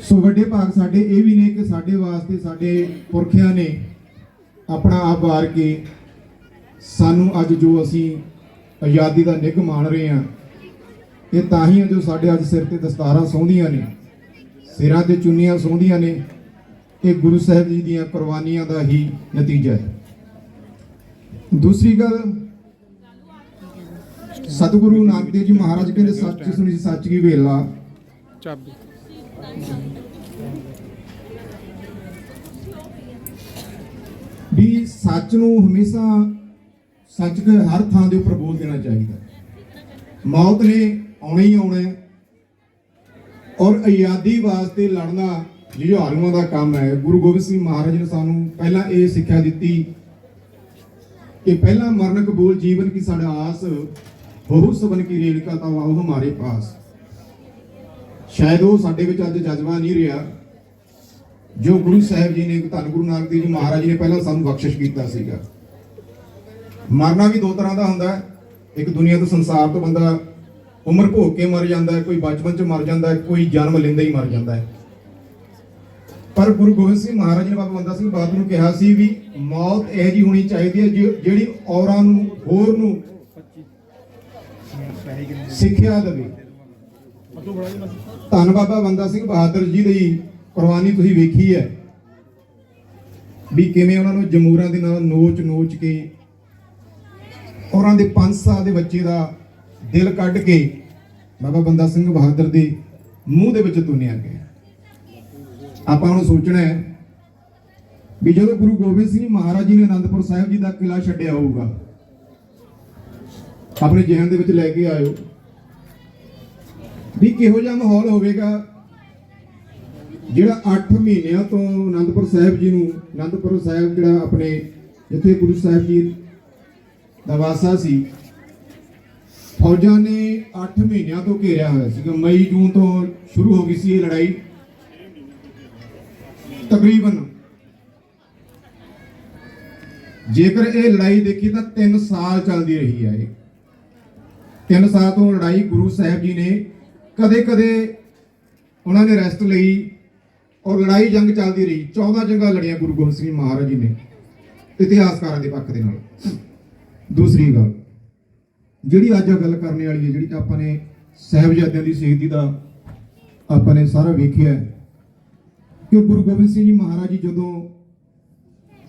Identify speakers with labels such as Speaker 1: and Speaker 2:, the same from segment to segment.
Speaker 1: ਸੋ ਵੱਡੇ ਭਾਗ ਸਾਡੇ ਇਹ ਵੀ ਨੇ ਕਿ ਸਾਡੇ ਵਾਸਤੇ ਸਾਡੇ ਪੁਰਖਿਆਂ ਨੇ ਆਪਣਾ ਆਪ ਵਾਰ ਕੇ ਸਾਨੂੰ ਅੱਜ ਜੋ ਅਸੀਂ ਆਜ਼ਾਦੀ ਦਾ ਨਿੱਘ ਮਾਣ ਰਹੇ ਹਾਂ, ਇਹ ਤਾਂ ਹੀ ਜੋ ਸਾਡੇ ਅੱਜ ਸਿਰ ਤੇ ਦਸਤਾਰਾਂ ਸੌਂਦੀਆਂ ਨੇ, ਸਿਰਾਂ ਤੇ ਚੁੰਨੀਆਂ ਸੌਂਦੀਆਂ ਨੇ, ਇਹ ਗੁਰੂ ਸਾਹਿਬ ਜੀ ਦੀਆਂ ਕੁਰਬਾਨੀਆਂ ਦਾ ਹੀ ਨਤੀਜਾ ਹੈ। ਦੂਸਰੀ ਗੱਲ, ਸਤਿਗੁਰੂ ਨਾਨਕ ਦੇਵ ਜੀ ਮਹਾਰਾਜ ਕਹਿੰਦੇ, ਸੱਚ ਸੁਣੀ ਸੱਚ ਕੀ ਵੇਲਾ।
Speaker 2: ਚਾਬੀ।
Speaker 1: ਵੀ ਸੱਚ ਨੂੰ ਹਮੇਸ਼ਾ ਸੱਚ ਦੇ ਹਰ ਥਾਂ ਦੇ ਉੱਪਰ ਬੋਲ ਦੇਣਾ ਚਾਹੀਦਾ। ਮੌਤ ਨੇ ਆਉਣਾ ਹੀ ਆਉਣਾ ਹੈ। ਔਰ ਆਜ਼ਾਦੀ ਵਾਸਤੇ ਲੜਨਾ ਜੁਝਾਰੂਆਂ ਦਾ ਕੰਮ ਹੈ। ਗੁਰੂ ਗੋਬਿੰਦ ਸਿੰਘ ਮਹਾਰਾਜ ਨੇ ਸਾਨੂੰ ਪਹਿਲਾਂ ਇਹ ਸਿੱਖਿਆ ਦਿੱਤੀ ਕਿ ਪਹਿਲਾ ਮਰਨ ਕਬੂਲ ਜੀਵਨ ਕੀ ਸਾਡਾ ਆਸ, ਬਹੁ ਸਬਨ ਕੀ ਰੇਣਕਾ ਤਾਂ ਆਓ ਹਮਾਰੇ ਪਾਸ। ਸ਼ਾਇਦ ਉਹ ਸਾਡੇ ਵਿੱਚ ਅੱਜ ਜਜ਼ਬਾ ਨਹੀਂ ਰਿਹਾ। ਜੋ ਗੁਰੂ ਸਾਹਿਬ ਜੀ ਨੇ, ਧੰਨ ਗੁਰੂ ਨਾਨਕ ਦੇਵ ਜੀ ਮਹਾਰਾਜ ਜੀ ਨੇ ਪਹਿਲਾਂ ਸਾਨੂੰ ਬਖਸ਼ਿਸ਼ ਕੀਤਾ ਸੀਗਾ। ਮਰਨਾ ਵੀ ਦੋ ਤਰ੍ਹਾਂ ਦਾ ਹੁੰਦਾ ਹੈ। ਇੱਕ ਦੁਨੀਆ ਤੋਂ ਸੰਸਾਰ ਤੋਂ ਬੰਦਾ ਉਮਰ ਭੋਗ ਕੇ ਮਰ ਜਾਂਦਾ ਹੈ, ਕੋਈ ਬਚਪਨ ਚ ਮਰ ਜਾਂਦਾ ਹੈ, ਕੋਈ ਜਨਮ ਲੈਂਦਾ ਹੀ ਮਰ ਜਾਂਦਾ ਹੈ। ਪਰ ਗੁਰੂ ਗੋਬਿੰਦ ਸਿੰਘ ਮਹਾਰਾਜ ਨੇ ਬਾਬਾ ਬੰਦਾ ਸਿੰਘ ਬਹਾਦਰ ਨੂੰ ਕਿਹਾ ਸੀ ਵੀ ਮੌਤ ਇਹ ਜੀ ਹੋਣੀ ਚਾਹੀਦੀ ਹੈ ਜਿਹੜੀ ਔਰਾਂ ਨੂੰ, ਹੋਰ ਨੂੰ ਸਿੱਖਿਆ ਦੇਵੇ। ਧੰਨ ਬਾਬਾ ਬੰਦਾ ਸਿੰਘ ਬਹਾਦਰ ਜੀ ਦੀ ਕੁਰਬਾਨੀ ਤੁਸੀਂ ਵੇਖੀ ਹੈ ਵੀ ਕਿਵੇਂ ਉਹਨਾਂ ਨੂੰ ਜਮੂਰਾਂ ਦੇ ਨਾਲ ਨੋਚ ਨੋਚ ਕੇ ਉਹਨਾਂ ਦੇ 5 ਸਾਲ ਦੇ ਬੱਚੇ ਦਾ ਦਿਲ ਕੱਢ ਕੇ ਬਾਬਾ ਬੰਦਾ ਸਿੰਘ ਬਹਾਦਰ ਦੇ ਮੂੰਹ ਦੇ ਵਿੱਚ ਤੁੰਨਿਆ ਗਿਆ। ਆਪਾਂ ਨੂੰ ਸੋਚਣਾ ਹੈ ਵੀ ਜਦੋਂ ਗੁਰੂ ਗੋਬਿੰਦ ਸਿੰਘ ਮਹਾਰਾਜ ਜੀ ਨੇ ਅਨੰਦਪੁਰ ਸਾਹਿਬ ਜੀ ਦਾ ਕਿਲਾ ਛੱਡਿਆ ਹੋਊਗਾ, ਆਪਣੇ ਜਹਿਨ ਦੇ ਵਿੱਚ ਲੈ ਕੇ ਆਇਓ। ਵੀ ਕਿਹੋ ਜਿਹਾ ਮਾਹੌਲ ਹੋਵੇਗਾ? ਜਿਹੜਾ 8 ਮਹੀਨਿਆਂ ਤੋਂ ਅਨੰਦਪੁਰ ਸਾਹਿਬ ਜੀ ਨੂੰ, ਅਨੰਦਪੁਰ ਸਾਹਿਬ ਜਿਹੜਾ ਆਪਣੇ ਜਿੱਥੇ ਗੁਰੂ ਸਾਹਿਬ ਜੀ ਦਾ ਵਾਸਾ ਸੀ, ਫੌਜਾਂ ਨੇ 8 ਮਹੀਨਿਆਂ ਤੋਂ ਘੇਰਿਆ ਹੋਇਆ ਸੀਗਾ। ਮਈ, ਜੂਨ ਤੋਂ ਸ਼ੁਰੂ ਹੋ ਗਈ ਸੀ ਇਹ ਲੜਾਈ। ਤਕਰੀਬਨ ਜੇਕਰ ਇਹ ਲੜਾਈ ਦੇਖੀ ਤਾਂ 3 ਸਾਲ ਚੱਲਦੀ ਰਹੀ ਹੈ ਇਹ। 3 ਸਾਲ ਤੋਂ ਲੜਾਈ ਗੁਰੂ ਸਾਹਿਬ ਜੀ ਨੇ ਕਦੇ-ਕਦੇ ਉਹਨਾਂ ਨੇ ਰੈਸਟ ਲਈ ਔਰ ਲੜਾਈ ਜੰਗ ਚੱਲਦੀ ਰਹੀ। 14 ਜੰਗਾਂ ਲੜੀਆਂ ਗੁਰੂ ਗੋਬਿੰਦ ਸਿੰਘ ਮਹਾਰਾਜ ਜੀ ਨੇ ਇਤਿਹਾਸਕਾਰਾਂ ਦੇ ਪੱਖ ਦੇ ਨਾਲ। ਦੂਸਰੀ ਗੱਲ, ਜਿਹੜੀ ਅੱਜ ਗੱਲ ਕਰਨੇ ਵਾਲੀ ਹੈ, ਜਿਹੜੀ ਤਾਂ ਆਪਾਂ ਨੇ ਸਾਹਿਬਜ਼ਾਦਿਆਂ ਦੀ ਸ਼ਹੀਦੀ ਦਾ ਆਪਾਂ ਨੇ ਸਾਰਾ ਵੇਖਿਆ ਕਿ ਗੁਰੂ ਗੋਬਿੰਦ ਸਿੰਘ ਜੀ ਮਹਾਰਾਜ ਜੀ ਜਦੋਂ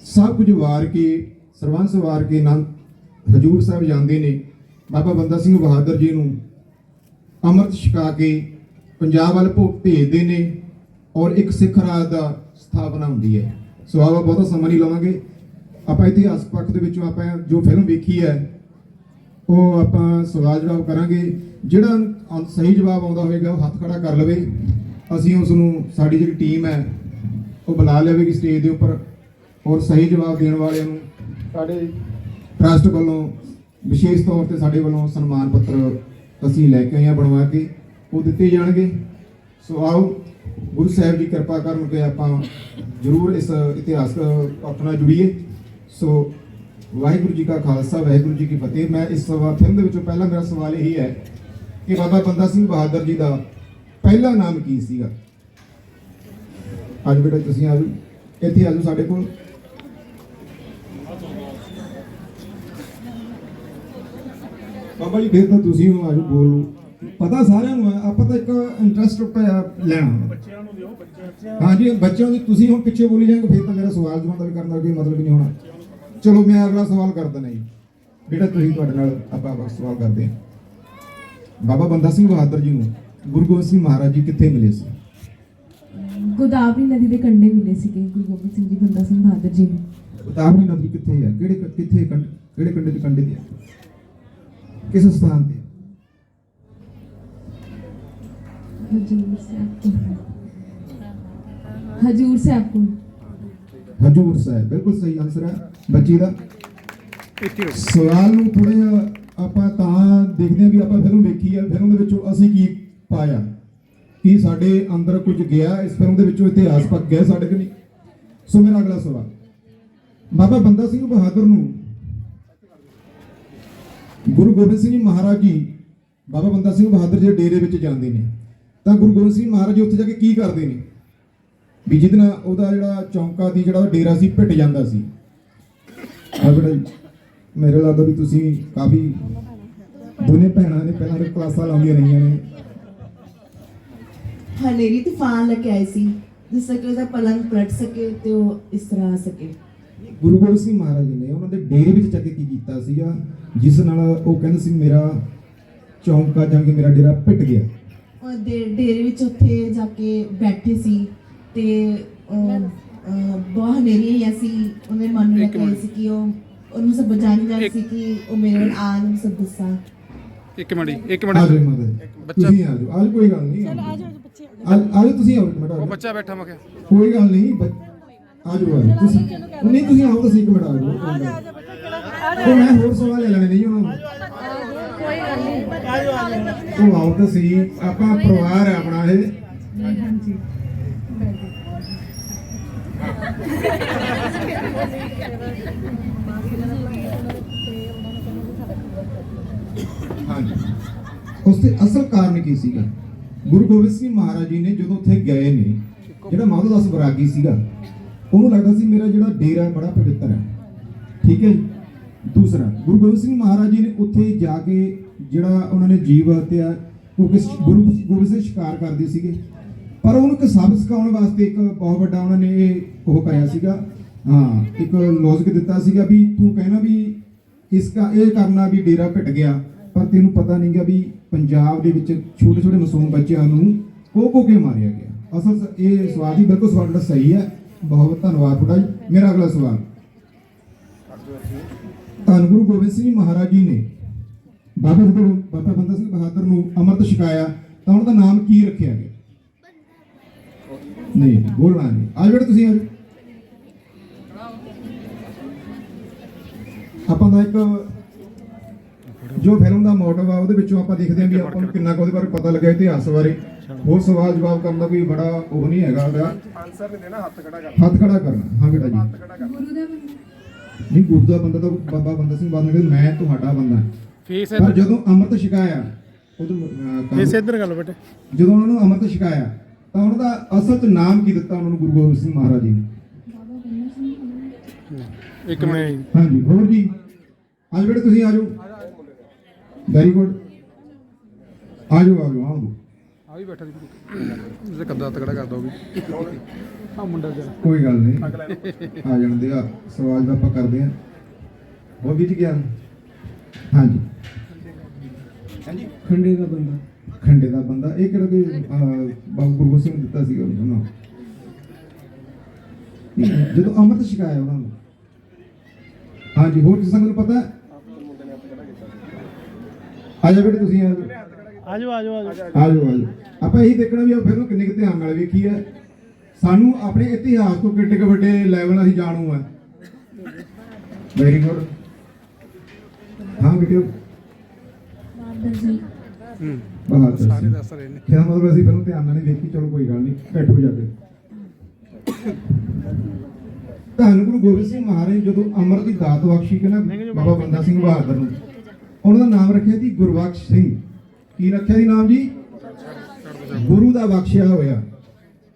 Speaker 1: ਸਭ ਕੁਝ ਵਾਰ ਕੇ, ਸਰਵੰਸ ਵਾਰ ਕੇ ਆਨੰਦ ਹਜੂਰ ਸਾਹਿਬ ਜਾਂਦੇ ਨੇ, ਬਾਬਾ ਬੰਦਾ ਸਿੰਘ ਬਹਾਦਰ ਜੀ ਨੂੰ ਅੰਮ੍ਰਿਤ ਛਕਾ ਕੇ ਪੰਜਾਬ ਵੱਲ ਭੋ- ਭੇਜਦੇ ਨੇ ਔਰ ਇੱਕ ਸਿੱਖ ਰਾਜ ਦਾ ਸਥਾਪਨਾ ਹੁੰਦੀ ਹੈ। ਸੋ ਆਪਾਂ ਬਹੁਤਾ ਸਮਾਂ ਨਹੀਂ ਲਵਾਂਗੇ। ਆਪਾਂ ਇਤਿਹਾਸ ਪੱਖ ਦੇ ਵਿੱਚੋਂ ਆਪਾਂ ਜੋ ਫਿਲਮ ਵੇਖੀ ਹੈ, ਉਹ ਆਪਾਂ ਸਵਾਲ ਜਵਾਬ ਕਰਾਂਗੇ। ਜਿਹੜਾ ਸਹੀ ਜਵਾਬ ਆਉਂਦਾ ਹੋਵੇਗਾ, ਉਹ ਹੱਥ ਖੜਾ ਕਰ ਲਵੇ। ਅਸੀਂ ਉਸ ਨੂੰ, ਸਾਡੀ ਜਿਹੜੀ ਟੀਮ ਹੈ, ਉਹ ਬੁਲਾ ਲਵੇਗੀ ਸਟੇਜ ਦੇ ਉੱਪਰ। ਔਰ ਸਹੀ ਜਵਾਬ ਦੇਣ ਵਾਲਿਆਂ ਨੂੰ ਸਾਡੇ ਟਰਸਟ ਵੱਲੋਂ ਵਿਸ਼ੇਸ਼ ਤੌਰ ਤੇ ਸਾਡੇ ਵੱਲੋਂ ਸਨਮਾਨ ਪੱਤਰ ਅਸੀਂ ਲੈ ਕੇ ਆਏ ਹਾਂ ਬਣਵਾ ਕੇ, ਉਹ ਦਿੱਤੇ ਜਾਣਗੇ। ਸੋ ਆਓ, ਗੁਰੂ ਸਾਹਿਬ ਦੀ ਕਿਰਪਾ ਕਰਨ ਕਿ ਆਪਾਂ ਜ਼ਰੂਰ ਇਸ ਇਤਿਹਾਸਕ ਆਪਣਾ ਜੁੜੀਏ। ਸੋ ਵਾਹਿਗੁਰੂ ਜੀ ਕਾ ਖਾਲਸਾ, ਵਾਹਿਗੁਰੂ ਜੀ ਕੀ ਫਤਿਹ। ਮੈਂ ਇਸ ਸਵਾ ਫਿਲਮ ਦੇ ਵਿੱਚੋਂ ਪਹਿਲਾ ਮੇਰਾ ਸਵਾਲ ਇਹੀ ਹੈ ਕਿ ਬਾਬਾ ਬੰਦਾ ਸਿੰਘ ਬਹਾਦਰ ਜੀ ਦਾ ਪਹਿਲਾ ਨਾਮ ਕੀ ਸੀਗਾ? ਅੱਜ ਬੇਟਾ ਤੁਸੀਂ ਆਜੋ ਇੱਥੇ ਆਜੋ ਸਾਡੇ ਕੋਲ। ਬਾਬਾ ਜੀ ਫਿਰ ਤਾਂ ਤੁਸੀਂ ਹੋ ਆਜੋ ਬੋਲੋ ਪਤਾ ਸਾਰਿਆਂ ਨੂੰ ਹੈ ਆਪਾਂ ਤਾਂ ਇੱਕ ਇੰਟਰਸਟ ਲੈਣਾ।
Speaker 2: ਬੱਚਿਆਂ ਨੂੰ ਦਿਓ ਬੱਚੇ
Speaker 1: ਹਾਂਜੀ ਬੱਚਿਆਂ ਦੀ ਤੁਸੀਂ ਹੁਣ ਪਿੱਛੇ ਬੋਲੀ ਜਾਓਗੇ ਫਿਰ ਤਾਂ ਮੇਰਾ ਸਵਾਲ ਜਵਾਬ ਦਾ ਵੀ ਕਰਨ ਦਾ ਕੋਈ ਮਤਲਬ ਹੀ ਨਹੀਂ ਹੋਣਾ। ਚਲੋ ਮੈਂ ਅਗਲਾ ਸਵਾਲ ਕਰ ਦਿੰਦਾ ਜੀ ਬੇਟਾ ਤੁਸੀਂ ਤੁਹਾਡੇ ਨਾਲ ਆਪਾਂ ਅਗਲਾ ਸਵਾਲ ਕਰਦੇ ਹਾਂ। ਬਾਬਾ ਬੰਦਾ ਸਿੰਘ ਬਹਾਦਰ ਜੀ ਨੂੰ ਗੁਰੂ ਗੋਬਿੰਦ ਸਿੰਘ ਮਹਾਰਾਜ ਜੀ ਕਿੱਥੇ ਮਿਲੇ ਸੀ?
Speaker 3: ਗੋਦਾਵਰੀ ਨਦੀ ਦੇ ਕੰਢੇ ਮਿਲੇ ਸੀਗੇ ਗੁਰੂ ਗੋਬਿੰਦ ਸਿੰਘ ਜੀ ਬੰਦਾ ਸਿੰਘ ਬਹਾਦਰ ਜੀ ਨੂੰ।
Speaker 1: ਗੋਦਾਵਰੀ ਨਦੀ ਕਿੱਥੇ ਹੈ? ਕਿਹੜੇ ਕ- ਕਿੱਥੇ ਕੰਢ ਕਿਹੜੇ ਕੰਢੇ ਦੇ ਕੰਢੇ ਤੇ ਹੈ? ਕਿਸ ਸਥਾਨ ਤੇ?
Speaker 3: ਹਜੂਰ ਸਾਹਿਬ ਕੋਲ। ਹਜੂਰ ਸਾਹਿਬ ਕੋਲ।
Speaker 1: ਹਜੂਰ ਸਾਹਿਬ ਬਿਲਕੁਲ ਸਹੀ ਆਨਸਰ ਹੈ। ਬੱਚੀ ਦਾ
Speaker 2: ਇੱਥੇ
Speaker 1: ਸਵਾਲ ਨੂੰ ਥੋੜਾ ਆਪਾਂ ਤਾਂ ਦੇਖਦੇ ਹਾਂ ਵੀ ਆਪਾਂ ਫਿਲਮ ਵੇਖੀ ਹੈ ਫਿਲਮ ਦੇ ਵਿੱਚੋਂ ਅਸੀਂ ਕੀ ਪਾਇਆ? ਕੀ ਸਾਡੇ ਅੰਦਰ ਕੁਝ ਗਿਆ ਇਸ ਫਿਲਮ ਦੇ ਵਿੱਚੋਂ ਇਤਿਹਾਸ ਪੱਕ ਗਿਆ ਸਾਡੇ ਕਿ ਨਹੀਂ? ਸੋ ਮੇਰਾ ਅਗਲਾ ਸਵਾਲ। ਬਾਬਾ ਬੰਦਾ ਸਿੰਘ ਬਹਾਦਰ ਨੂੰ ਗੁਰੂ ਗੋਬਿੰਦ ਸਿੰਘ ਜੀ ਮਹਾਰਾਜ ਜੀ ਬਾਬਾ ਬੰਦਾ ਸਿੰਘ ਬਹਾਦਰ ਜੀ ਦੇ ਡੇਰੇ ਵਿੱਚ ਜਾਂਦੇ ਨੇ। ਤਾਂ ਗੁਰੂ ਗੋਬਿੰਦ ਸਿੰਘ ਮਹਾਰਾਜ ਜੀ ਉੱਥੇ ਜਾ ਕੇ ਕੀ ਕਰਦੇ ਨੇ? ਵੀ ਜਿਹਦੇ ਨਾਲ ਉਹਦਾ ਜਿਹੜਾ ਚੌਂਕਾ ਦੀ ਜਿਹੜਾ ਡੇਰਾ ਸੀ ਪਿੱਟ ਜਾਂਦਾ ਸੀ। ਆ ਬੜਾ ਜੀ, ਮੇਰੇ ਲੱਗਦਾ ਵੀ ਤੁਸੀਂ ਕਾਫੀ ਦੋਨੇ ਭੈਣਾਂ ਨੇ ਪਹਿਲਾਂ ਦੇ ਕਲਾਸਾਂ ਲਾਉਂਦੀਆਂ ਰਹੀਆਂ ਨੇ।
Speaker 4: ਹਨੇਰੀ ਤੂਫਾਨ ਲੈ ਕੇ ਆਏ ਸੀ। ਜਿਸ ਤੱਕ ਉਹਦਾ ਪਲੰਗ ਪਲਟ ਸਕੇ ਤੇ ਉਹ ਇਸ ਤਰ੍ਹਾਂ ਆ ਸਕੇ।
Speaker 1: ਗੁਰੂ ਗੋਬਿੰਦ ਸਿੰਘ ਮਹਾਰਾਜ ਜੀ ਨੇ ਉਹਨਾਂ ਦੇ ਡੇਰੇ ਵਿੱਚ ਚੱਕ ਕੇ ਕੀ ਕੀਤਾ ਸੀਗਾ? ਜਿਸ ਨਾਲ ਉਹ ਕਹਿੰਦੇ ਸੀ ਮੇਰਾ ਚੌਂਕਾ ਜਾਂ ਕਿ ਮੇਰਾ ਡੇਰਾ ਪਿੱਟ ਗਿਆ।
Speaker 4: ਉਹ ਦੇ- ਡੇਰੇ ਵਿੱਚ ਉੱਥੇ ਜਾ ਕੇ ਬੈਠੇ ਸੀ ਤੇ ਉਹ, ਅਹ, ਬਹੁਤ ਹਨੇਰੀ ਆਈ ਸੀ ਉਹਨੇ ਮਨ ਨੂੰ
Speaker 2: ਇੱਕ
Speaker 4: ਲੱਗਾ
Speaker 2: ਮਿੰਟ।
Speaker 4: ਸੀ ਕਿ ਉਹ ਉਹਨੂੰ ਸਭ ਜਾਣੀ ਜਾ ਸੀ ਕਿ ਉਹ ਮੇਰੇ ਵੱਲ ਆ ਨੂੰ ਸਭ ਦੱਸਾਂ
Speaker 2: ਇੱਕ ਮਿੰਟ ਜੀ, ਇੱਕ
Speaker 1: ਆ ਜਾਓ ਮਾਤਾ ਜੀ।
Speaker 2: ਬੱਚਾ-
Speaker 1: ਤੁਸੀਂ ਆ ਜਾਓ। ਅੱਜ ਕੋਈ ਗੱਲ ਨਹੀਂ। ਚਲ ਆ ਜਾਓ ਬੱਚੇ ਆ ਜਾਓ ਤੁਸੀਂ ਆਓ ਇੱਕ ਮਿੰਟ ਆ
Speaker 2: ਉਹ
Speaker 1: ਜਾਓ।
Speaker 2: ਬੱਚਾ ਬੈਠਾ ਮੈਂ ਕਿਹਾ
Speaker 1: ਕੋਈ ਗੱਲ ਨਹੀਂ ਆ ਜਾਓ ਆ ਜਾਓ। ਤੁਸੀਂ ਨਹੀਂ ਤੁਸੀਂ ਆਓ ਤੁਸੀਂ ਇੱਕ ਮਿੰਟ ਆ ਜਾਓ। ਕੋਈ ਗੱਲ ਨਹੀਂ। ਉਹ ਮੈਂ ਹੋਰ ਸਵਾਲ ਲੈ ਲੈਣੇ ਨਹੀਂ ਉਹਨਾਂ। ਨੂੰ ਉਹ ਆਓ ਤਾਂ ਸਹੀ ਆਪਾਂ ਪਰਿਵਾਰ ਹੈ ਆਪਣਾ ਇਹ।
Speaker 3: ਹਾਂਜੀ।
Speaker 1: ਹਾਂਜੀ ਉਸ ਤੇ ਅਸਲ ਕਾਰਨ ਕੀ ਸੀਗਾ? ਗੁਰੂ ਗੋਬਿੰਦ ਸਿੰਘ ਮਹਾਰਾਜ ਜੀ ਨੇ ਜਦੋਂ ਉੱਥੇ ਗਏ ਨੇ, ਜਿਹੜਾ ਮਾਧੋ ਦਾਸ ਬਰਾਗੀ ਸੀਗਾ, ਉਹਨੂੰ ਲੱਗਦਾ ਸੀ ਮੇਰਾ ਜਿਹੜਾ ਡੇਰਾ ਬੜਾ ਪਵਿੱਤਰ ਹੈ। ਠੀਕ ਹੈ ਜੀ? ਦੂਸਰਾ, ਗੁਰੂ ਗੋਬਿੰਦ ਸਿੰਘ ਮਹਾਰਾਜ ਜੀ ਨੇ ਉੱਥੇ ਜਾ ਕੇ ਜਿਹੜਾ ਉਹਨਾਂ ਨੇ ਜੀਵ ਹੱਤਿਆ ਕਿਉਂਕਿ ਸ਼- ਗੁਰੂ ਗੋਬਿੰਦ ਸਿੰਘ ਸ਼ਿਕਾਰ ਕਰਦੇ ਸੀਗੇ। ਪਰ ਉਹਨੂੰ ਇੱਕ ਸਬਕ ਸਿਖਾਉਣ ਵਾਸਤੇ ਇੱਕ ਬਹੁਤ ਵੱਡਾ ਉਹਨਾਂ ਨੇ ਇਹ ਉਹ ਕਰਿਆ ਸੀਗਾ। ਹਾਂ, ਇੱਕ ਲੌਜਿਕ ਦਿੱਤਾ ਸੀਗਾ ਵੀ ਤੂੰ ਕਹਿਣਾ ਵੀ ਇਸ ਦਾ ਇਹ ਕਰਨਾ ਵੀ ਡੇਰਾ ਪਿਟ ਗਿਆ, ਪਰ ਤੈਨੂੰ ਪਤਾ ਨਹੀਂ ਗਿਆ ਵੀ ਪੰਜਾਬ ਦੇ ਵਿੱਚ ਛੋਟੇ ਛੋਟੇ ਮਾਸੂਮ ਬੱਚਿਆਂ ਨੂੰ ਕੋ ਕੋ ਕੇ ਮਾਰਿਆ ਗਿਆ। ਅਸਲ ਇਹ ਸਵਾਲ ਹੀ ਬਿਲਕੁਲ ਸਵਾਲ ਜਿਹੜਾ ਸਹੀ ਹੈ। ਬਹੁਤ ਧੰਨਵਾਦ ਤੁਹਾਡਾ ਜੀ। ਮੇਰਾ ਅਗਲਾ ਸਵਾਲ। ਧੰਨ ਗੁਰੂ ਗੋਬਿੰਦ ਸਿੰਘ ਮਹਾਰਾਜ ਜੀ ਨੇ ਬਾਬਾ ਜਦੋਂ ਬਾਬਾ ਬੰਦਾ ਸਿੰਘ ਬਹਾਦਰ ਨੂੰ ਅੰਮ੍ਰਿਤ ਛਕਾਇਆ ਤਾਂ ਉਹਨਾਂ ਦਾ ਨਾਮ ਕੀ ਰੱਖਿਆ ਗਿਆ? ਨਹੀਂ ਬੋਲਣਾ ਨਹੀਂ। ਅੱਜ ਬੇਟਾ ਤੁਸੀਂ ਅੱਜ ਆਪਾਂ ਦਾ ਇੱਕ ਜੋ ਫਿਲਮ ਦਾ ਮੋਟਿਵ ਆ ਉਹਦੇ ਵਿੱਚੋਂ ਆਪਾਂ ਦੇਖਦੇ ਹਾਂ ਵੀ ਆਪਾਂ ਨੂੰ ਕਿੰਨਾ ਕੁ ਉਹਦੇ ਬਾਰੇ ਪਤਾ ਲੱਗਾ ਇਤਿਹਾਸ ਬਾਰੇ। ਹੋਰ ਸਵਾਲ ਜਵਾਬ ਕਰਨ ਦਾ ਕੋਈ ਬੜਾ ਉਹ ਨਹੀਂ ਹੈਗਾ ਉਹਦਾ
Speaker 2: ਆਨਸਰ ਨਹੀਂ ਦੇਣਾ ਹੱਥ ਖੜਾ ਕਰ
Speaker 1: ਹੱਥ ਖੜਾ ਕਰਨਾ। ਹਾਂ ਬੇਟਾ ਜੀ।
Speaker 2: ਖੜਾ ਕਰ
Speaker 3: ਗੁਰੂ ਦਾ ਬੰਦਾ
Speaker 1: ਨਹੀਂ ਗੁਰੂ ਦਾ ਬੰਦਾ ਤਾਂ ਬਾਬਾ ਬੰਦਾ ਸਿੰਘ ਬਾਦਲ ਕਹਿੰਦੇ ਮੈਂ ਤੁਹਾਡਾ ਬੰਦਾ
Speaker 2: ਫੇਸ
Speaker 1: ਪਰ ਜਦੋਂ ਅੰਮ੍ਰਿਤ ਛਕਾਇਆ ਉਦੋਂ ਅਹ, ਕੰਮ-
Speaker 2: ਫੇਸ ਇੱਧਰ ਗੱਲ ਬੇਟੇ।
Speaker 1: ਜਦੋਂ ਉਹਨਾਂ ਨੂੰ ਅੰਮ੍ਰਿਤ ਛਕਾਇਆ ਤਾਂ ਉਹਨਾਂ ਦਾ ਅਸਲ ਚ ਨਾਮ ਕੀ ਦਿੱਤਾ ਉਹਨਾਂ ਨੂੰ ਗੁਰੂ ਗੋਬਿੰਦ ਸਿੰਘ ਮਹਾਰਾਜ ਜੀ ਨੇ?
Speaker 2: ਇੱਕ ਮਿੰਟ।
Speaker 1: ਹਾਂਜੀ ਹੋਰ ਜੀ? ਅੱਜ ਬੇਟੇ ਤੁਸੀਂ ਆ ਜਾਓ। ਵੈਰੀ ਗੁੱਡ ਆ ਜਾਓ ਆ ਜਾਓ ਆਓ।
Speaker 2: ਆ ਵੀ ਬੈਠਾ ਜੀ ਜੇ ਕੱਦਾ ਤਕੜਾ ਕਰਦਾ ਉਹ ਵੀ। ਆ ਮੁੰਡਾ ਜਰਾ
Speaker 1: ਕੋਈ ਗੱਲ ਨਹੀਂ। ਆ ਜਾਣ ਦੇ ਆ ਸਵਾਲ ਦਾ ਆਪਾਂ ਕਰਦੇ ਆ ਹੋਰ ਵੀ ਜੀ ਗਿਆ ਹਾਂਜੀ। ਹਾਂਜੀ।
Speaker 5: ਖੰਡੇ ਦਾ ਬੰਦਾ।
Speaker 1: ਖੰਡੇ ਦਾ ਬੰਦਾ। ਇਹ ਕਿਹੜਾ ਕੋਈ ਅਹ, ਬਾਬਾ ਗੁਰੂ ਗੋਬਿੰਦ ਸਿੰਘ ਨੇ ਦਿੱਤਾ ਸੀਗਾ ਉਹਨਾਂ ਨੂੰ? ਜਦੋਂ ਅੰਮ੍ਰਿਤ ਛਕਾਇਆ ਉਹਨਾਂ ਨੂੰ। ਹਾਂਜੀ ਹੋਰ ਕਿਸੇ ਨੂੰ ਪਤਾ? ਹੈ? ਆ ਜਾ ਬੇਟੇ ਤੁਸੀਂ ਆ ਜਾਓ।
Speaker 2: ਆਜੋ ਆਜੋ ਆਜੋ।
Speaker 1: ਆ ਜਾਓ ਆ ਜਾਓ ਆਪਾਂ ਇਹੀ ਦੇਖਣਾ ਵੀ ਆ ਫਿਲਮ ਕਿੰਨੇ ਕੁ ਧਿਆਨ ਨਾਲ ਵੇਖੀ ਹੈ। ਸਾਨੂੰ ਆਪਣੇ ਇਤਿਹਾਸ ਤੋਂ ਕਿੱਡੇ ਕੁ ਵੱਡੇ ਲੈਵਲ ਅਸੀਂ ਜਾਣੂ ਆ ਵੈਰੀ ਗੁੱਡ ਹਾਂ ਵੀਡੀਓ
Speaker 2: ਹੂੰ।
Speaker 1: ਬਹਾਦਰ
Speaker 2: ਸਾਰੇ ਦੱਸ ਰਹੇ ਨੇ।
Speaker 1: ਕਿਆ ਮਤਲਬ ਅਸੀਂ ਫਿਲਮ ਧਿਆਨ ਨਾਲ ਨਹੀਂ ਵੇਖੀ? ਚਲੋ ਕੋਈ ਗੱਲ ਨਹੀਂ। ਬੈਠੋ ਜਾ ਕੇ। ਧੰਨ ਗੁਰੂ ਗੋਬਿੰਦ ਸਿੰਘ ਮਹਾਰਾਜ ਜਦੋਂ ਅਮਰ ਦੀ ਦਾਤ ਬਖਸ਼ੀ ਕਿ ਨਾ ਬਾਬਾ ਬੰਦਾ ਸਿੰਘ ਬਹਾਦਰ ਨੂੰ ਉਹਨਾਂ ਦਾ ਨਾਮ ਰੱਖਿਆ ਸੀ ਗੁਰਬਖਸ਼ ਸਿੰਘ। ਕੀ ਰੱਖਿਆ ਸੀ ਨਾਮ ਜੀ? ਗੁਰੂ ਦਾ ਬਖਸ਼ਿਆ ਹੋਇਆ।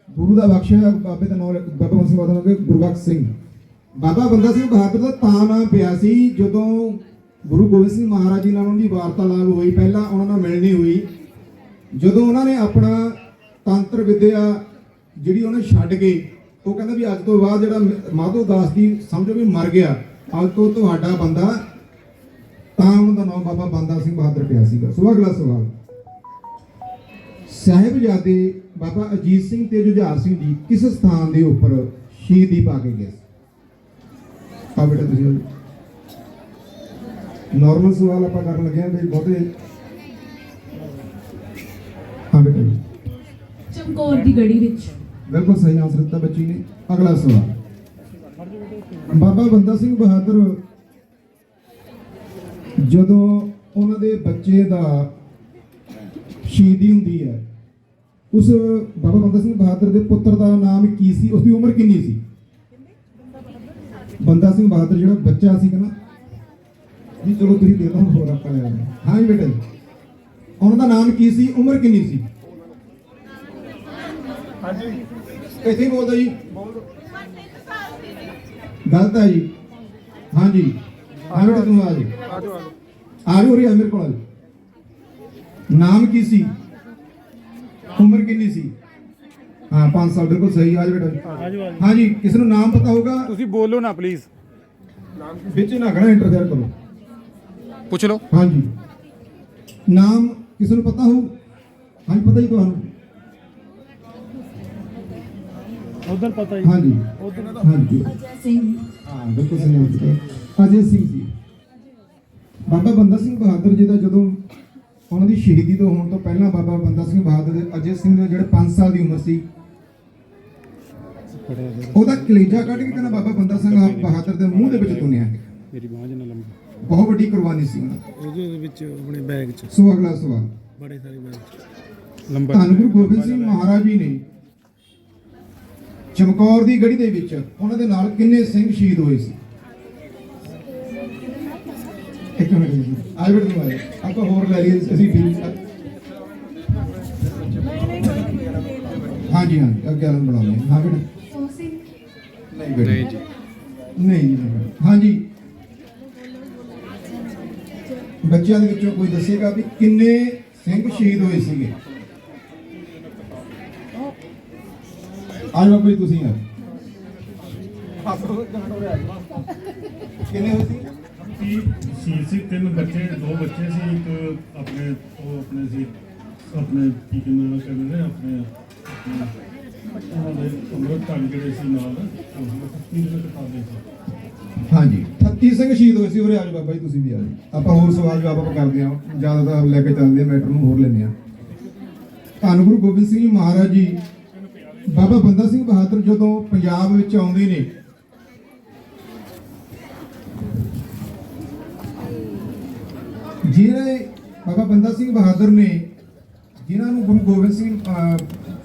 Speaker 1: ਗੁਰੂ ਦਾ ਬਖਸ਼ਿਆ ਬਾਬੇ ਦਾ ਨਾਮ, ਬਾਬਾ ਬੰਦਾ ਸਿੰਘ ਬਹਾਦਰ ਗੁਰਬਖਸ਼ ਸਿੰਘ। ਬਾਬਾ ਬੰਦਾ ਸਿੰਘ ਬਹਾਦਰ ਦਾ ਤਾਂ ਨਾਮ ਪਿਆ ਸੀ ਜਦੋਂ ਗੁਰੂ ਗੋਬਿੰਦ ਸਿੰਘ ਮਹਾਰਾਜ ਜੀ ਨਾਲ ਉਹਨਾਂ ਦੀ ਵਾਰਤਾਲਾਪ ਹੋਈ, ਪਹਿਲਾਂ ਉਹਨਾਂ ਨਾਲ ਮਿਲਣੀ ਹੋਈ। ਜਦੋਂ ਉਹਨਾਂ ਨੇ ਆਪਣਾ ਤੰਤਰ ਵਿਦਿਆ ਜਿਹੜੀ ਉਹਨੇ ਛੱਡ ਕੇ, ਉਹ ਕਹਿੰਦਾ ਵੀ ਅੱਜ ਤੋਂ ਬਾਅਦ ਜਿਹੜਾ ਮਾਧੋ ਦਾਸ ਜੀ ਸਮਝੋ ਵੀ ਮਰ ਗਿਆ, ਅੱਜ ਤੋਂ ਤੁਹਾਡਾ ਬੰਦਾ ਤਾਂ ਉਹਨਾਂ ਦਾ ਨਾਮ ਬਾਬਾ ਬੰਦਾ ਸਿੰਘ ਬਹਾਦਰ ਪਿਆ ਸੀਗਾ। ਸੋ ਅਗਲਾ ਸਵਾਲ। ਸਾਹਿਬਜ਼ਾਦੇ ਬਾਬਾ ਅਜੀਤ ਸਿੰਘ ਤੇ ਜੁਝਾਰ ਸਿੰਘ ਜੀ ਕਿਸ ਸਥਾਨ ਦੇ ਉੱਪਰ ਸ਼ਹੀਦੀ ਪਾ ਕੇ ਗਏ ਆ ਬੇਟਾ ਤੁਸੀਂ ਨਾਰਮਲ ਸਵਾਲ ਆਪਾਂ ਕਰਨ ਲੱਗੇ ਹਾਂ ਵੀ ਬਹੁਤੇ। ਹਾਂ ਬੇਟਾ
Speaker 3: ਚਮਕੌਰ ਦੀ ਗੜੀ ਵਿੱਚ।
Speaker 1: ਬਿਲਕੁਲ ਸਹੀ ਆਨਸਰ ਦਿੱਤਾ ਬੱਚੀ ਨੇ। ਅਗਲਾ ਸਵਾਲ। ਬਾਬਾ ਬੰਦਾ ਸਿੰਘ ਬਹਾਦਰ ਜਦੋਂ ਉਹਨਾਂ ਦੇ ਬੱਚੇ ਦਾ ਸ਼ਹੀਦੀ ਹੁੰਦੀ ਹੈ ਉਸ ਬਾਬਾ ਬੰਦਾ ਸਿੰਘ ਬਹਾਦਰ ਦੇ ਪੁੱਤਰ ਦਾ ਨਾਮ ਕੀ ਸੀ? ਉਸ ਦੀ ਉਮਰ ਕਿੰਨੀ ਸੀ? ਬੰਦਾ ਸਿੰਘ ਬਹਾਦਰ ਜਿਹੜਾ ਬੱਚਾ ਸੀ ਨਾ ਜੀ ਚਲੋ ਤੁਸੀਂ ਦੇ ਦੋ ਹੋਰ ਆਪਾਂ ਲੈ ਆਉਂਦੇ ਹਾਂ। ਜੀ ਬੇਟਾ ਜੀ। ਉਹਨਾਂ ਦਾ ਨਾਮ ਕੀ ਸੀ? ਉਮਰ ਕਿੰਨੀ ਸੀ?
Speaker 2: ਹਾਂਜੀ।
Speaker 1: ਇੱਥੇ ਬੋਲਦਾ ਜੀ। ਗਲਤ ਹੈ ਜੀ। ਹਾਂਜੀ ਆ ਬੇਟਾ ਤੂੰ ਆ ਜੀ
Speaker 2: ਆਜੋ। ਆਜੋ
Speaker 1: ਆ ਰਹੀ ਹੋ ਰਹੀ ਹੈ ਮੇਰੇ ਕੋਲ ਆ ਜਾਓ। ਨਾਮ ਕੀ ਸੀ? ਉਮਰ ਕਿੰਨੀ ਸੀ? ਹਾਂ 5 ਸਾਲ ਬਿਲਕੁਲ ਸਹੀ। ਆ ਜਾ ਬੇਟਾ
Speaker 2: ਆਜੋ ਆਜੋ।
Speaker 1: ਹਾਂਜੀ ਕਿਸ ਨੂੰ ਨਾਮ ਪਤਾ ਹੋਗਾ
Speaker 2: ਤੁਸੀਂ ਬੋਲੋ ਨਾ ਪਲੀਜ਼
Speaker 1: ਵਿੱਚ ਨਾ ਖੜਾ ਇੰਟਰਫੇਅਰ ਕਰੋ।
Speaker 2: ਪੁੱਛ ਲਓ।
Speaker 1: ਹਾਂਜੀ। ਨਾਮ ਕਿਸ ਨੂੰ ਪਤਾ ਹੋ ਹਾਂਜੀ ਪਤਾ ਹੀ ਤੁਹਾਨੂੰ।
Speaker 2: ਉਧਰ ਪਤਾ
Speaker 1: ਹਾਂਜੀ। ਹਾਂਜੀ।
Speaker 4: ਅਜੈ ਸਿੰਘ।
Speaker 1: ਹਾਂ ਬਿਲਕੁਲ ਸਹੀ। ਅਜੇ ਸਿੰਘ ਜੀ। ਬਾਬਾ ਬੰਦਾ ਸਿੰਘ ਬਹਾਦਰ ਜੀ ਦਾ ਜਦੋਂ ਉਹਨਾਂ ਦੀ ਸ਼ਹੀਦੀ ਤੋਂ ਹੋਣ ਤੋਂ ਪਹਿਲਾਂ ਬਾਬਾ ਬੰਦਾ ਸਿੰਘ ਬਹਾਦਰ ਦੇ ਅਜੇ ਸਿੰਘ ਦੇ ਜਿਹੜੇ 5 ਸਾਲ ਦੀ ਉਮਰ ਸੀ ਉਹਦਾ ਕਲੇਜਾ ਕੱਢ ਕੇ ਕਹਿੰਦਾ ਬਾਬਾ ਬੰਦਾ ਸਿੰਘ ਬਹਾਦਰ ਦੇ ਮੂੰਹ ਦੇ ਵਿੱਚ ਤੁੰਨਿਆ
Speaker 2: ਮੇਰੀ ਬਾਂਹ ਜਨਾ ਲੰਬੀ
Speaker 1: ਬਹੁਤ ਵੱਡੀ ਕੁਰਬਾਨੀ ਸੀ।
Speaker 2: ਉਹਦੇ ਵਿੱਚ ਆਪਣੇ ਬੈਗ 'ਚ।
Speaker 1: ਸੋ ਅਗਲਾ ਸਵਾਲ।
Speaker 2: ਬੜੇ ਸਾਰੇ ਬੈਗ 'ਚ। ਲੰਬਾ
Speaker 1: ਧੰਨ ਗੁਰੂ ਗੋਬਿੰਦ ਸਿੰਘ ਮਹਾਰਾਜ ਜੀ ਨੇ ਚਮਕੌਰ ਦੀ ਗੜੀ ਦੇ ਵਿੱਚ ਉਹਨਾਂ ਦੇ ਨਾਲ ਕਿੰਨੇ ਸਿੰਘ ਸ਼ਹੀਦ ਹੋਏ ਸੀ? ਇੱਕ ਮਿੰਟ ਜੀ। ਆਜ ਬੜ ਤੁਮ ਆਏ ਆਪਾਂ ਹੋਰ ਲੈ ਲਈਏ ਅਸੀਂ ਵੀ ਹਾਂਜੀ ਹਾਂਜੀ। ਅੱਗੇ ਆਲਮ ਬਣਾਉਂਦੇ ਹਾਂ? ਹਾਂ ਬੇਟਾ। ਨਹੀਂ ਬੇਟਾ।
Speaker 2: ਨਹੀਂ ਜੀ
Speaker 1: ਨਹੀਂ ਬੇਟਾ। ਹਾਂਜੀ। ਬੱਚਿਆਂ ਦੇ ਵਿੱਚੋਂ ਕੋਈ ਦੱਸੇਗਾ ਵੀ ਕਿੰਨੇ ਸਿੰਘ ਸ਼ਹੀਦ ਹੋਏ ਸੀਗੇ? ਆਜ ਬਾਬਾ ਜੀ ਤੁਸੀਂ ਆ। ਕਿੰਨੇ ਹੋਏ ਸੀ?
Speaker 5: ਕਿ ਸੀ ਸੀ ਤਿੰਨ ਬੱਚੇ ਦੋ ਬੱਚੇ ਸੀ ਇੱਕ ਆਪਣੇ ਉਹ ਆਪਣੇ ਸੀ ਆਪਣੇ ਕੀ ਕਹਿੰਦੇ ਨੇ ਕਹਿੰਦੇ ਨੇ ਆਪਣੇ ਆਪਣੇ ਉਹਨਾਂ ਦੇ ਅੰਮ੍ਰਿਤ ਢੰਗ ਜਿਹੜੇ ਸੀ ਨਾਲ ਉਹ ਤੀਨ ਦੇ ਕਿਤਾਬੇ ਸੀ।
Speaker 1: ਹਾਂਜੀ। 38 ਸਿੰਘ ਸ਼ਹੀਦ ਹੋਏ ਸੀ ਉਰੇ ਆਜੋ ਬਾਬਾ ਜੀ ਤੁਸੀਂ ਵੀ ਆਜੋ ਆਪਾਂ ਹੋਰ ਸਵਾਲ ਜਵਾਬ ਆਪਾਂ ਕਰਦੇ ਹਾਂ। ਜ਼ਿਆਦਾ ਤਾਂ ਲੈ ਕੇ ਚੱਲਦੇ ਆ ਮੈਟਰ ਨੂੰ ਹੋਰ ਲੈਂਦੇ ਆ ਧੰਨ ਗੁਰੂ ਗੋਬਿੰਦ ਸਿੰਘ ਜੀ ਮਹਾਰਾਜ ਜੀ ਬਾਬਾ ਬੰਦਾ ਸਿੰਘ ਬਹਾਦਰ ਜਦੋਂ ਪੰਜਾਬ ਵਿੱਚ ਆਉਂਦੇ ਨੇ ਜਿਹੜੇ ਬਾਬਾ ਬੰਦਾ ਸਿੰਘ ਬਹਾਦਰ ਨੇ ਜਿਨ੍ਹਾਂ ਨੂੰ ਗੁਰੂ ਗੋਬਿੰਦ ਸਿੰਘ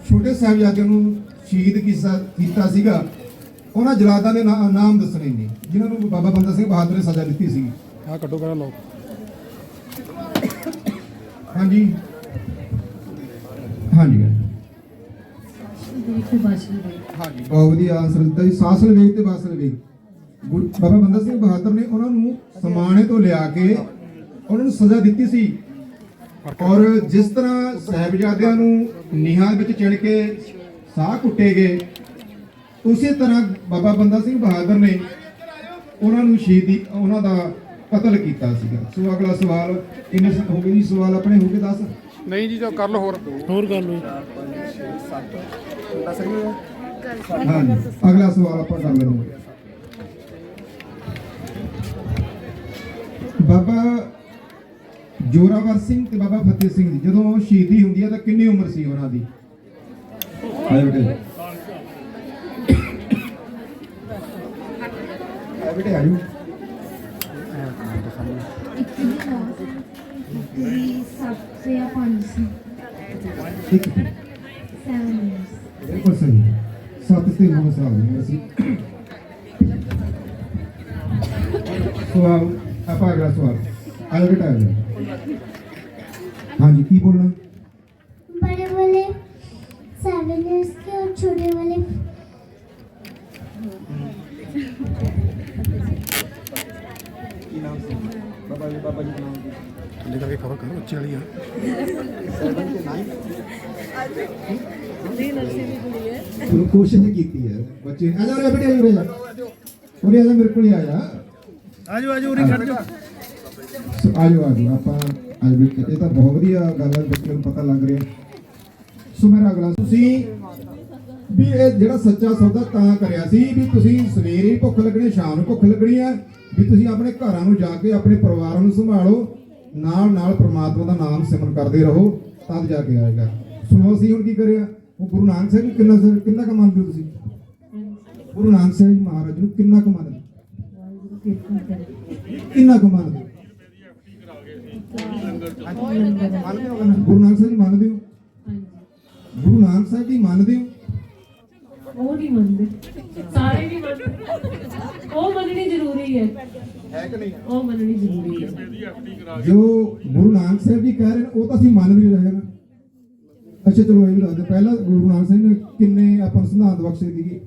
Speaker 1: ਛੋਟੇ ਸਾਹਿਬਜ਼ਾਦਿਆਂ ਨੂੰ ਸ਼ਹੀਦ ਕੀਤਾ ਸੀਗਾ ਉਹਨਾਂ ਜਲਾਦਾਂ ਦੇ ਨਾਮ ਦੱਸਣੇ ਨੇ ਜਿਨ੍ਹਾਂ ਨੂੰ ਬਾਬਾ ਬੰਦਾ ਸਿੰਘ ਬਹਾਦਰ ਨੇ ਸਜ਼ਾ ਦਿੱਤੀ ਸੀ
Speaker 2: ਆ ਕੱਟੋ ਕਰਾ ਲਓ
Speaker 1: ਹਾਂਜੀ ਹਾਂਜੀ। ਬਹੁਤ ਵਧੀਆ ਸਾਸਲ ਵੇਗ ਤੇ ਬਾਸਲ ਵੇਗ ਬਾਬਾ ਬੰਦਾ ਸਿੰਘ ਬਹਾਦਰ ਨੇ ਉਹਨਾਂ ਨੂੰ ਸਮਾਣੇ ਤੋਂ ਲਿਆ ਕੇ ਉਹਨਾਂ ਨੂੰ ਸਜ਼ਾ ਦਿੱਤੀ ਸੀ। ਔਰ ਜਿਸ ਤਰ੍ਹਾਂ ਸਹਿਬਜ਼ਾਦਿਆਂ ਨੂੰ ਉਸੇ ਤਰ੍ਹਾਂ ਬਾਬਾ ਬੰਦਾ ਸਿੰਘ ਬਹਾਦਰ ਨੇ ਉਹਨਾਂ ਨੂੰ ਸ਼ਹੀਦੀ ਉਹਨਾਂ ਦਾ ਕਤਲ ਕੀਤਾ ਸੀਗਾ। ਸੋ ਅਗਲਾ ਸਵਾਲ ਇੰਨੇ ਹੋ ਗਏ ਸਵਾਲ ਆਪਣੇ ਹੋ ਗਏ 10
Speaker 2: ਨਹੀਂ
Speaker 1: ਅਗਲਾ ਸਵਾਲ ਆਪਾਂ ਕਰ ਲੈਂਦੇ ਬਾਬਾ ਜੋਰਾਵਰ ਸਿੰਘ ਤੇ ਬਾਬਾ ਫਤਿਹ ਸਿੰਘ ਜੀ ਜਦੋਂ ਸ਼ਹੀਦੀ ਹੁੰਦੀ ਹੈ ਤਾਂ ਕਿੰਨੀ ਉਮਰ ਸੀ ਉਹਨਾਂ ਦੀ? ਆਏ ਬੇਟੇ। ਆਏ ਬੇਟੇ ਆਜੋ
Speaker 3: ਸੱਤ ਸੇ ਪੰਜ ਸੇ।
Speaker 1: ਠੀਕ ਹੈ
Speaker 3: 7 ਇਅਰਸ
Speaker 1: ਬਿਲਕੁਲ ਸਹੀ ਸੱਤ ਤੇ 9 ਸਾਲ ਦੀ ਉਮਰ ਸੀ ਸਵਾਲ ਆਪਾਂ ਅਗਲਾ ਸਵਾਲ ਆਇਓ ਬੇਟਾ ਆਇਓ ਹਾਂਜੀ ਕੀ ਬੋਲਣਾ
Speaker 6: बड़े वाले सेवन इयर्स के और छोटे वाले
Speaker 2: ਥੱਲੇ ਕਰਕੇ ਖਬਰ ਕਰੋ ਉੱਚੀ ਵਾਲੀ ਆ।
Speaker 1: ਤੁਹਾਨੂੰ ਕੋਸ਼ਿਸ਼ ਕੀਤੀ ਹੈ ਬੱਚੇ ਆ ਜਾ ਰੇ ਬੇਟੇ ਉਰੇ ਜਾ। ਉਰੇ ਆ ਜਾ ਮੇਰੇ ਕੋਲ ਹੀ ਆ ਜਾ।
Speaker 5: ਆਜੋ ਆਜੋ ਉਰੀ ਖੜ ਜਾ।
Speaker 1: ਸੋ ਆਜੋ ਆਜੋ ਆਪਾਂ ਅੱਜ ਵੀ ਇਹ ਤਾਂ ਬਹੁਤ ਵਧੀਆ ਗੱਲ ਹੈ ਬੱਚਿਆਂ ਨੂੰ ਪਤਾ ਲੱਗ ਰਿਹਾ। ਸੋ ਮੇਰਾ ਅਗਲਾ ਤੁਸੀਂ ਵੀ ਇਹ ਜਿਹੜਾ ਸੱਚਾ ਸੌਦਾ ਤਾਂ ਕਰਿਆ ਸੀ ਵੀ ਤੁਸੀਂ ਸਵੇਰੇ ਹੀ ਭੁੱਖ ਲੱਗਣੀ ਸ਼ਾਮ ਨੂੰ ਭੁੱਖ ਲੱਗਣੀ ਹੈ ਵੀ ਤੁਸੀਂ ਆਪਣੇ ਘਰਾਂ ਨੂੰ ਜਾ ਕੇ ਆਪਣੇ ਪਰਿਵਾਰਾਂ ਨੂੰ ਸੰਭਾਲੋ, ਨਾਲ ਨਾਲ ਪ੍ਰਮਾਤਮਾ ਦਾ ਨਾਮ ਸਿਮਰਨ ਕਰਦੇ ਰਹੋ, ਤਦ ਜਾ ਕੇ ਆਏਗਾ। ਸੋ ਅਸੀਂ ਹੁਣ ਕੀ ਕਰਿਆ? ਉਹ ਗੁਰੂ ਨਾਨਕ ਸਾਹਿਬ ਨੂੰ ਕਿੰਨਾ ਕਿੰਨਾ ਕੁ ਤੁਸੀਂ? ਗੁਰੂ ਨਾਨਕ ਸਾਹਿਬ ਮਹਾਰਾਜ ਨੂੰ ਕਿੰਨਾ ਕੁ ਮੰਨਦੇ? ਕਿੰਨਾ ਕੁ ਮੰਨਦੇ? ਹੋ? ਗੁਰੂ ਨਾਨਕ ਸਾਹਿਬ ਜੀ ਮੰਨਦੇ ਹੋ? ਗੁਰੂ ਨਾਨਕ ਸਾਹਿਬ ਜੀ ਮੰਨਦੇ ਹੋ?
Speaker 3: ਉਹ ਨਹੀਂ ਮੰਨਦੇ। ਸਾਰੇ ਨਹੀਂ ਮੰਨਦੇ। ਉਹ ਮੰਨਣੀ ਜ਼ਰੂਰੀ ਹੈ।
Speaker 1: ਹੈ ਕਿ ਨਹੀਂ?
Speaker 3: ਉਹ ਮੰਨਣੀ ਜ਼ਰੂਰੀ ਹੈ।
Speaker 1: ਜੋ ਗੁਰੂ ਨਾਨਕ ਸਾਹਿਬ ਜੀ ਕਹਿ ਰਹੇ ਨੇ ਉਹ ਤਾਂ ਅਸੀਂ ਮੰਨ ਵੀ ਰਹੇ ਨਾ ਅੱਛਾ ਚਲੋ ਇਹ ਵੀ ਪਹਿਲਾਂ ਗੁਰੂ ਨਾਨਕ ਸਾਹਿਬ ਨੇ ਕਿੰਨੇ ਆਪਾਂ ਨੂੰ ਸਿਧਾਂਤ ਬਖਸ਼ੇ ਸੀਗੇ?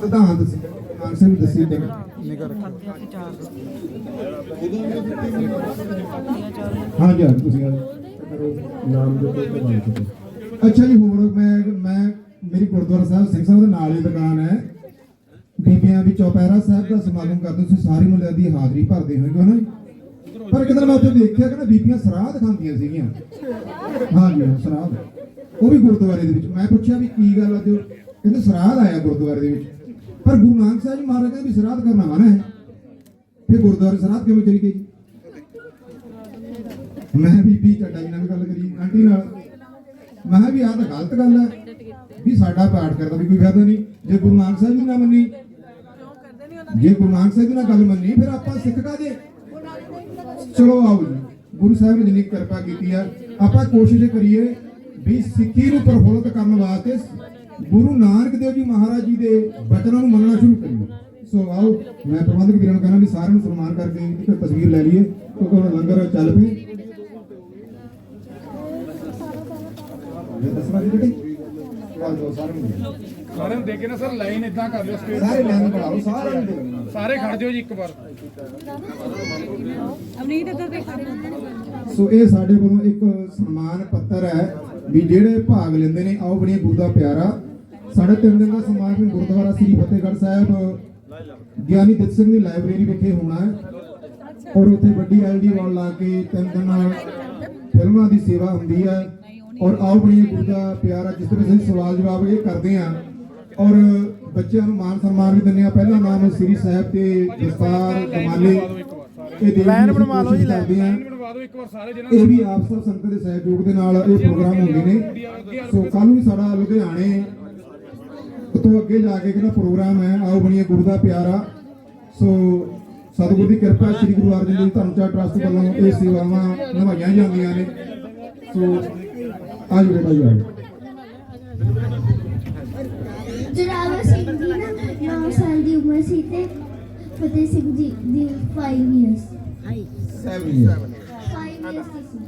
Speaker 1: ਸਿਧਾਂਤ ਸੀ। ਨਾਨਕ ਸਾਹਿਬ ਨੇ ਦੱਸੀ ਤੇ
Speaker 2: ਨਿਗਰ
Speaker 1: ਹਾਂ ਜੀ ਹਾਂ, ਤੁਸੀਂ। ਨਾਮ ਜੋ ਕੋਈ ਤੇ ਬਣ ਚੁੱਕੇ। ਅੱਛਾ ਜੀ ਹੋਰ ਮੈਂ ਮੈਂ ਮੇਰੀ ਗੁਰਦੁਆਰਾ ਸਾਹਿਬ ਸਿੰਘ ਸਾਹਿਬ ਦੇ ਨਾਲ ਹੀ ਦੁਕਾਨ ਹੈ। ਬੀਬੀਆਂ ਵੀ ਚੌਪਹਿਰਾ ਸਾਹਿਬ ਦਾ ਸਮਾਗਮ ਕਰਦੇ ਤੁਸੀਂ ਸਾਰੀ ਮੁੱਲਿਆਂ ਦੀ ਹਾਜ਼ਰੀ ਭਰਦੇ ਹੋਏ ਨਾ ਪਰ ਕਿਤੇ ਮੈਂ ਉੱਥੇ ਦੇਖਿਆ ਕਿ ਨਾ ਬੀਬੀਆਂ ਸਰਾਧ ਖਾਂਦੀਆਂ ਸੀਗੀਆਂ। ਹਾਂ, ਸਰਾਧ। ਉਹ ਵੀ ਗੁਰਦੁਆਰੇ ਦੇ ਵਿੱਚ। ਮੈਂ ਪੁੱਛਿਆ ਵੀ ਕੀ ਗੱਲ ਅੱਜ ਕਹਿੰਦੇ ਸਰਾਧ ਆਇਆ ਗੁਰਦੁਆਰੇ ਦੇ ਵਿੱਚ। ਪਰ ਗੁਰੂ ਨਾਨਕ ਸਾਹਿਬ ਜੀ ਮਹਾਰਾਜ ਕਹਿੰਦੇ ਵੀ ਸਰਾਧ ਕਰਨਾ ਮਨਾ ਹੈ। ਫਿਰ ਗੁਰਦੁਆਰੇ ਸਰਾਧ ਕਿਵੇਂ ਚਲੀ ਗਈ? ਜੀ ਮੈਂ ਬੀਬੀ ਚੱਡਾ ਜੀ ਨਾਲ ਗੱਲ ਕਰੀ, ਆਂਟੀ ਨਾਲ। ਮੈਂ ਕਿਹਾ ਵੀ ਆਹ ਤਾਂ ਗਲਤ ਗੱਲ ਹੈ ਵੀ ਸਾਡਾ ਪਾਠ ਕਰਦਾ ਵੀ ਕੋਈ ਫਾਇਦਾ ਨਹੀਂ। ਜੇ ਗੁਰੂ ਨਾਨਕ ਸਾਹਿਬ ਜੀ ਨਾ ਮੰਨੀ ਜੇ ਗੁਰੂ ਨਾਨਕ ਸਾਹਿਬ ਨਾਲ ਗੱਲ ਮੰਨੀ, ਫਿਰ ਆਪਾਂ ਸਿੱਖ ਕਾਦੇ ਚਲੋ ਆਓ ਜੀ, ਗੁਰੂ ਸਾਹਿਬ ਨੇ ਜਿੰਨੀ ਕਿਰਪਾ ਕੀਤੀ ਆ, ਆਪਾਂ ਕੋਸ਼ਿਸ਼ ਕਰੀਏ ਵੀ ਸਿੱਖੀ ਨੂੰ ਪ੍ਰਫੁੱਲਤ ਕਰਨ ਵਾਸਤੇ ਗੁਰੂ ਨਾਨਕ ਦੇਵ ਜੀ ਮਹਾਰਾਜ ਜੀ ਦੇ ਬਚਨਾਂ ਨੂੰ ਮੰਨਣਾ ਸ਼ੁਰੂ ਕਰੀਏ। ਸੋ ਆਓ, ਮੈਂ ਪ੍ਰਬੰਧਕ ਵੀਰਾਂ ਨੂੰ ਕਹਿੰਦਾ ਵੀ ਸਾਰਿਆਂ ਨੂੰ ਸਨਮਾਨ ਕਰਕੇ ਇੱਕ ਤਸਵੀਰ ਲੈ ਲਈਏ, ਕਿਉਂਕਿ ਹੁਣ ਲੰਗਰ ਚੱਲ ਪਏ। ਇਹ ਦੱਸਣਾ ਜੀ ਬੇਟੇ? ਆ ਸਾਰਿਆਂ ਨੂੰ।
Speaker 2: ਸਾਰਿਆਂ ਨੂੰ ਦੇ ਕੇ ਨਾ ਸਰ ਲਾਈਨ ਇਦਾਂ ਕਰ ਲਿਓ ਸਟੇਜ
Speaker 1: ਸਾਰੇ ਲਾਈਨ ਬਣਾ ਲਓ ਸਾਰਿਆਂ ਨੂੰ।
Speaker 2: ਸਾਰੇ ਖੜ ਜਾਓ ਜੀ ਇੱਕ ਵਾਰ।
Speaker 1: ਸੋ ਇਹ ਸਾਡੇ ਕੋਲੋਂ ਇੱਕ ਸਨਮਾਨ ਪੱਤਰ ਹੈ ਵੀ ਜਿਹੜੇ ਭਾਗ ਲੈਂਦੇ ਨੇ ਆਓ ਬੜੀਆਂ ਗੁਰੂ ਦਾ ਪਿਆਰਾ। ਸਾਡੇ ਤਿੰਨ ਦਿਨ ਦਾ ਸਮਾਗਮ ਗੁਰਦੁਆਰਾ ਸ੍ਰੀ ਫਤਿਹਗੜ੍ਹ ਸਾਹਿਬ ਗਿਆਨੀ ਦਿੱਤ ਸਿੰਘ ਦੀ ਲਾਇਬ੍ਰੇਰੀ ਵਿਖੇ ਹੋਣਾ ਹੈ। ਔਰ ਉੱਥੇ ਵੱਡੀ ਐਲਡੀ ਵਾਲ ਲਾ ਕੇ ਤਿੰਨ ਦਿਨ ਫਿਲਮਾਂ ਦੀ ਸੇਵਾ ਹੁੰਦੀ ਹੈ। ਔਰ ਆਓ ਬੜੀਆਂ ਗੁਰੂ ਦਾ ਪਿਆਰਾ ਜਿਸ ਤਰ੍ਹਾਂ ਅਸੀਂ ਸਵਾਲ ਜਵਾਬ ਇਹ ਕਰਦੇ ਹਾਂ ਔਰ ਬੱਚਿਆਂ ਨੂੰ ਮਾਨ ਸਨਮਾਨ ਵੀ ਦਿੰਦੇ ਆ ਪਹਿਲਾ ਨਾਮ ਸ੍ਰੀ ਸਾਹਿਬ ਤੇ ਦਸਤਾਰ ਕਮਾਲੇ। ਇਹ ਦੇਣ
Speaker 2: ਲਾਈਨ
Speaker 1: ਦੀ
Speaker 2: ਬਣਵਾ ਲਓ ਜੀ ਲਾਈਨ। ਬਣਵਾ ਦਿਓ ਇੱਕ ਵਾਰ ਸਾਰੇ ਜਿਹਨਾਂ
Speaker 1: ਇਹ ਵੀ ਆਪ ਸਭ ਸੰਗਤ ਦੇ ਸਹਿਯੋਗ ਦੇ ਨਾਲ ਇਹ ਪ੍ਰੋਗਰਾਮ ਹੁੰਦੇ ਨੇ। ਸੋ ਕੱਲ ਨੂੰ ਵੀ ਸਾਡਾ ਲੁਧਿਆਣੇ ਤੋਂ ਅੱਗੇ ਜਾ ਕੇ ਕਿਹੜਾ ਪ੍ਰੋਗਰਾਮ ਹੈ। ਆਓ ਬਣੀਏ ਗੁਰੂ ਦਾ ਪਿਆਰਾ। ਸੋ ਸਤਿਗੁਰੂ ਦੀ ਕਿਰਪਾ ਸ੍ਰੀ ਗੁਰੂ ਅਰਜਨ ਦੇਵ ਧਰਮਚਾਰ ਟਰਸਟ ਵੱਲੋਂ ਇਹ ਸੇਵਾਵਾਂ ਨਿਭਾਈਆਂ ਜਾਂਦੀਆਂ ਨੇ। ਸੋ ਆਜੋ ਬੇਟਾ ਜੀ ਆਜੋ।
Speaker 6: ਜਰਾਵਾ ਸਿੰਘ ਜੀ ਨਾ 9 ਸਾਲ ਦੀ ਉਮਰ ਸੀ ਤੇ ਫਤਿਹ ਸਿੰਘ ਜੀ ਦੀ 5 ਇਅਰਸ
Speaker 1: 7 ਇਅਰ
Speaker 6: 5 ਇਅਰਸ ਦੀ ਸੀ।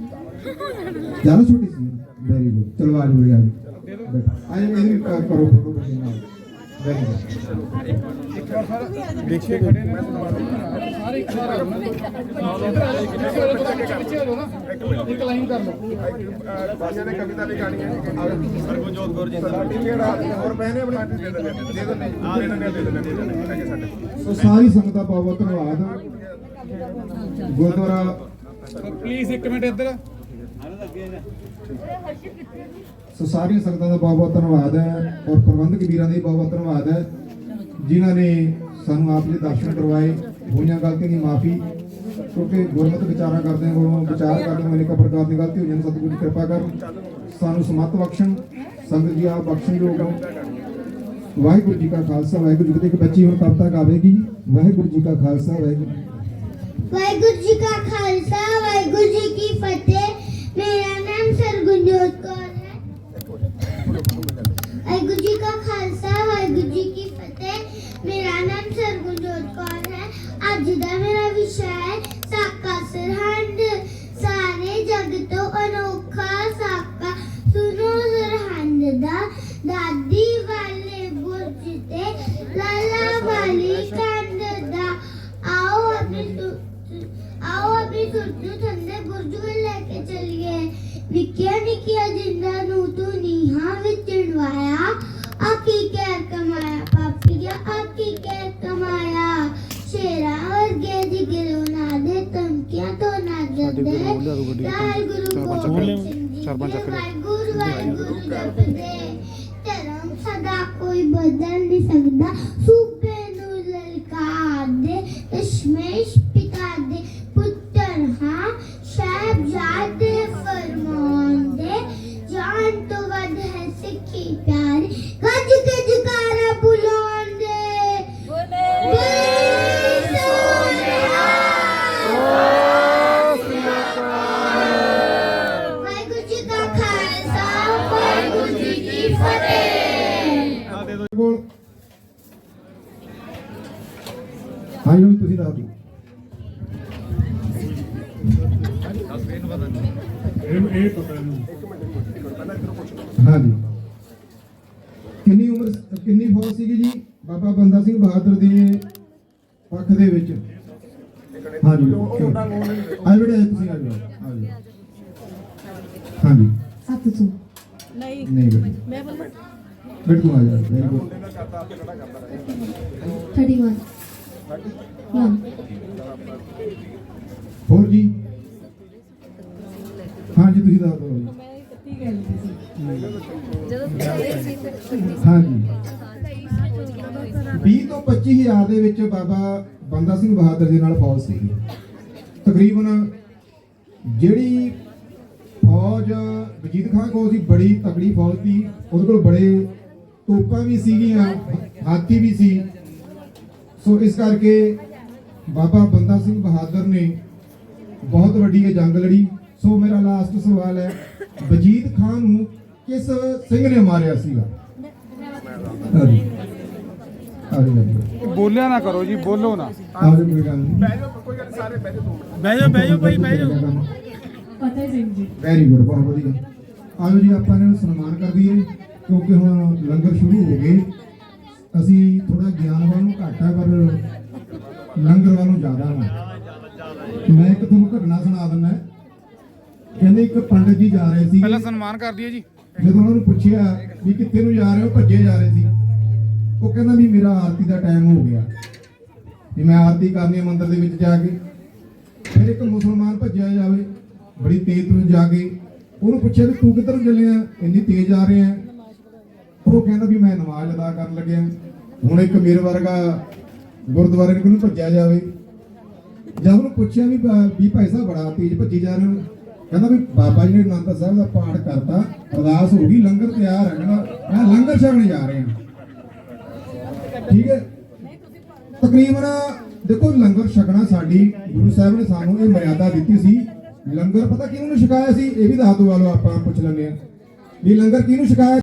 Speaker 1: ਜ਼ਿਆਦਾ ਛੋਟੀ ਸੀ। ਵੈਰੀ ਗੁੱਡ ਚਲੋ ਆਜੋ ਬੜੀ ਆਜੋ ਬੇਟਾ ਆਜੋ ਇਹਦੀ ਵੀ ਕ- ਕਰੋ ਫੋਟੋ ਨਾਲ। ਵੈਰੀ ਗੁੱਡ
Speaker 2: ਇੱਕ ਵਾਰ ਸਾਰਾ ਦੇਖੇ ਖੜੇ ਨੇ ਸਾਰੇ ਇੱਕ ਵਾਰ ਆਓ ਪਿੱਛੇ ਹੋ ਨਾ ਇੱਕ ਲਾਈਨ ਕਰ ਲਓ
Speaker 7: ਬਾਸ਼ਾ ਨੇ ਕਵਿਤਾ ਵੀ ਹੈ ਸਰਗੁਜੋਤ ਕੌਰ ਜੀ ਹੋਰ ਪੈਨੇ ਆਪਣੀ ਦੇ ਦਿੰਦੇ ਦੇ ਦਿੰਦੇ ਆ ਦੇ ਦਿੰਦੇ ਦੇ ਦਿੰਦੇ
Speaker 1: ਸੋ ਸਾਰੀ ਸੰਗਤ ਦਾ ਬਹੁਤ ਧੰਨਵਾਦ। ਗੁਰਦੁਆਰਾ
Speaker 2: ਪਲੀਜ਼ ਇੱਕ ਮਿੰਟ ਇੱਧਰ।
Speaker 1: ਸੋ ਸਾਰੀਆਂ ਸੰਗਤਾਂ ਦਾ ਬਹੁਤ ਬਹੁਤ ਧੰਨਵਾਦ ਹੈ ਔਰ ਪ੍ਰਬੰਧਕ ਵੀਰਾਂ ਦਾ ਬਹੁਤ ਬਹੁਤ ਧੰਨਵਾਦ ਹੈ। ਜਿਨ੍ਹਾਂ ਨੇ ਸਾਨੂੰ ਆਪ ਜੀ ਦਰਸ਼ਨ ਕਰਵਾਏ, ਹੋਈਆਂ ਗਲਤੀਆਂ ਦੀ ਮਾਫੀ, ਕਿਉਂਕਿ ਗੁਰਮਤਿ ਵਿਚਾਰਾਂ ਕਰਦੇ ਕੋਲੋਂ ਵਿਚਾਰ ਕਰਦੇ ਹੋਏ ਇੱਕ ਪ੍ਰਕਾਰ ਦੀ ਗਲਤੀ ਹੋ ਜਾਂਦੀ ਸਤਿਗੁਰੂ ਦੀ ਕਿਰਪਾ ਕਰ ਸਾਨੂੰ ਸਮਤ ਬਖਸ਼ਣ, ਸੰਗਤ ਜੀ ਆਪ ਬਖਸ਼ਣ ਹੋ ਵਾਹਿਗੁਰੂ ਜੀ ਕਾ ਖਾਲਸਾ, ਵਾਹਿਗੁਰੂ ਜੀ ਕੀ ਫਤਿਹ। ਬੱਚੀ ਹੁਣ ਕਵਿਤਾ ਗਾਵੇਗੀ ਵਾਹਿਗੁਰੂ ਜੀ ਕਾ ਖਾਲਸਾ, ਵਾਹਿਗੁਰੂ।
Speaker 6: ਵਾਹਿਗੁਰੂ ਜੀ ਕਾ ਖਾਲਸਾ, ਵਾਹਿਗੁਰੂ ਜੀ ਕੀ ਫਤਿਹ। ਮੇਰਾ ਨਾਮ ਸਰਗੁਣਜੋਤ ਕੌਰ ਵਾਹਿਗੁਰੂ ਜੀ ਕਾ ਖਾਲਸਾ ਵਾਹਿਗੁਰੂ ਜੀ ਕੀ ਫਤਿਹ ਮੇਰਾ ਨਾਮ ਸਰਗੁਣਜੋਤ ਕੌਰ ਹੈ ਅੱਜ ਦਾ ਮੇਰਾ ਵਿਸ਼ਾ ਹੈ ਸਾਕਾ ਸਰਹੰਦ ਸਾਰੇ ਜਗ ਤੋਂ ਅਨੋਖਾ ਸਾਕਾ ਸੁਨੋ ਸਰਹੰਦ ਦਾ ਦਾਦੀ
Speaker 1: ਹਾਂਜੀ।
Speaker 3: 700
Speaker 1: ਨਹੀਂ। ਬੇਟਾ
Speaker 3: ਮੈਂ ਬੋਲ
Speaker 1: ਬੇਟਾ ਤੂੰ ਆ ਜਾ ਵੈਰੀ ਗੁੱਡ
Speaker 7: ਮੁੰਡੇ ਦਾ ਕਰਤਾ ਆਪੇ ਖੜਾ ਕਰਦਾ ਰਹੇ
Speaker 3: 31 1
Speaker 1: ਹੋਰ ਜੀ? ਹਾਂਜੀ ਤੁਸੀਂ ਦੱਸ ਦਿਓ। ਜੀ ਹਾਂਜੀ। 20 ਤੋਂ 25 ਹਜ਼ਾਰ ਦੇ ਵਿੱਚ ਬਾਬਾ ਬੰਦਾ ਸਿੰਘ ਬਹਾਦਰ ਦੇ ਨਾਲ ਫੌਜ ਸੀ ਤਕਰੀਬਨ ਜਿਹੜੀ ਫੌਜ, ਵਜੀਦ ਖਾਨ ਕੋਲ ਸੀ, ਬੜੀ ਤਕੜੀ ਫੌਜ ਸੀ। ਉਹਦੇ ਕੋਲ ਬੜੇ ਤੋਪਾਂ ਵੀ ਸੀਗੀਆਂ, ਹਾਥੀ ਵੀ ਸੀ। ਸੋ ਇਸ ਕਰਕੇ ਬਾਬਾ ਬੰਦਾ ਸਿੰਘ ਬਹਾਦਰ ਨੇ ਬਹੁਤ ਵੱਡੀ ਇਹ ਜੰਗ ਲੜੀ। ਸੋ ਮੇਰਾ ਲਾਸਟ ਸਵਾਲ ਹੈ, ਵਜੀਦ ਖਾਨ ਨੂੰ ਕਿਸ ਸਿੰਘ ਨੇ ਮਾਰਿਆ ਸੀਗਾ?
Speaker 2: ਬੋਲਿਆ ਨਾ ਕਰੋ ਜੀ ਬੋਲੋ ਨਾ।
Speaker 1: ਆਜੋ ਕੋਈ ਗੱਲ ਨਹੀਂ
Speaker 7: ਬਹਿ ਜਾਓ ਕੋਈ ਗੱਲ ਨੀ, ਸਾਰੇ ਬਹਿ ਜਾਓ
Speaker 2: ਬਹਿ ਜਾਓ ਬਹਿ ਜਾਓ। ਭਾਈ ਬਹਿ ਜਾਓ
Speaker 3: ਫਤਿਹ ਸਿੰਘ ਜੀ।
Speaker 1: ਵੈਰੀ ਗੁੱਡ ਬਹੁਤ ਵਧੀਆ। ਆਜੋ ਜੀ ਆਪਾਂ ਇਹਨਾਂ ਨੂੰ ਸਨਮਾਨ ਕਰ ਦਈਏ ਕਿਉਂਕਿ ਹੁਣ ਲੰਗਰ ਸ਼ੁਰੂ ਹੋ ਗਏ। ਅਸੀਂ ਥੋੜਾ ਗਿਆਨ ਵੱਲ ਨੂੰ ਘੱਟ ਹੈ ਪਰ ਲੰਗਰ ਵੱਲੋਂ ਜ਼ਿਆਦਾ ਹਾਂ ਮੈਂ ਇੱਕ ਤੁਹਾਨੂੰ ਘਟਨਾ ਸੁਣਾ ਦਿੰਦਾ। ਕਹਿੰਦੇ ਇੱਕ ਪੰਡਤ ਜੀ ਜਾ ਰਹੇ ਸੀ।
Speaker 2: ਪਹਿਲਾਂ ਸਨਮਾਨ ਕਰ ਦਈਏ ਜੀ।
Speaker 1: ਜਦੋਂ ਉਹਨਾਂ ਨੂੰ ਪੁੱਛਿਆ ਵੀ ਕਿੱਥੇ ਨੂੰ ਜਾ ਰਹੇ ਹੋ ਭੱਜੇ ਜਾ ਰਹੇ ਸੀ। ਉਹ ਕਹਿੰਦਾ ਵੀ ਮੇਰਾ ਆਰਤੀ ਦਾ ਟਾਈਮ ਹੋ ਗਿਆ। ਵੀ ਮੈਂ ਆਰਤੀ ਕਰਨੀ ਹੈ ਮੰਦਿਰ ਦੇ ਵਿੱਚ ਜਾ ਕੇ। ਫਿਰ ਇੱਕ ਮੁਸਲਮਾਨ ਭੱਜਿਆ ਜਾਵੇ, ਬੜੀ ਤੇਜ਼ ਤੋਂ ਜਾ ਕੇ। ਉਹਨੂੰ ਪੁੱਛਿਆ ਵੀ ਤੂੰ ਕਿੱਧਰ ਚੱਲਿਆ ਇੰਨੀ ਤੇਜ਼ ਆ ਰਿਹਾ ਹੈ ਉਹ ਕਹਿੰਦਾ ਵੀ ਮੈਂ ਨਮਾਜ਼ ਅਦਾ ਕਰਨ ਲੱਗਿਆ। ਹੁਣ ਇੱਕ ਮੇਰੇ ਵਰਗਾ ਗੁਰਦੁਆਰੇ ਨੂੰ ਕਿਹਨੂੰ ਭੱਜਿਆ ਜਾਵੇ। ਜਦ ਉਹਨੂੰ ਪੁੱਛਿਆ ਵੀ ਵੀ ਭਾਈ ਸਾਹਿਬ ਬੜਾ ਤੇਜ਼ ਭੱਜੀ ਜਾ ਰਹੇ ਹੋ। ਕਹਿੰਦਾ ਵੀ ਬਾਬਾ ਜੀ ਨੇ ਅਨੰਦ ਸਾਹਿਬ ਦਾ ਪਾਠ ਕਰਤਾ। ਅਰਦਾਸ ਹੋ ਗਈ, ਲੰਗਰ ਤਿਆਰ ਹੈ ਕਹਿੰਦਾ, ਮੈਂ ਲੰਗਰ ਛਕਣ ਜਾ ਰਹੇ। ਹਾਂ ਠੀਕ ਹੈ? ਤਕਰੀਬਨ ਦੇਖੋ, ਲੰਗਰ ਛਕਣਾ ਸਾਡੀ, ਗੁਰੂ ਸਾਹਿਬ ਨੇ ਸਾਨੂੰ ਇਹ ਮਰਿਆਦਾ ਦਿੱਤੀ ਸੀ। ਲੰਗਰ ਪਤਾ ਕਿਹਨੂੰ ਛਕਾਇਆ ਸੀ? ਇਹ ਵੀ ਦੱਸ ਦੋ ਵਾਲੋ ਆਪਾਂ ਪੁੱਛ ਲੈਂਦੇ ਆ ਵੀ ਲੰਗਰ ਕਿਹਨੂੰ ਛਕਾਇਆ?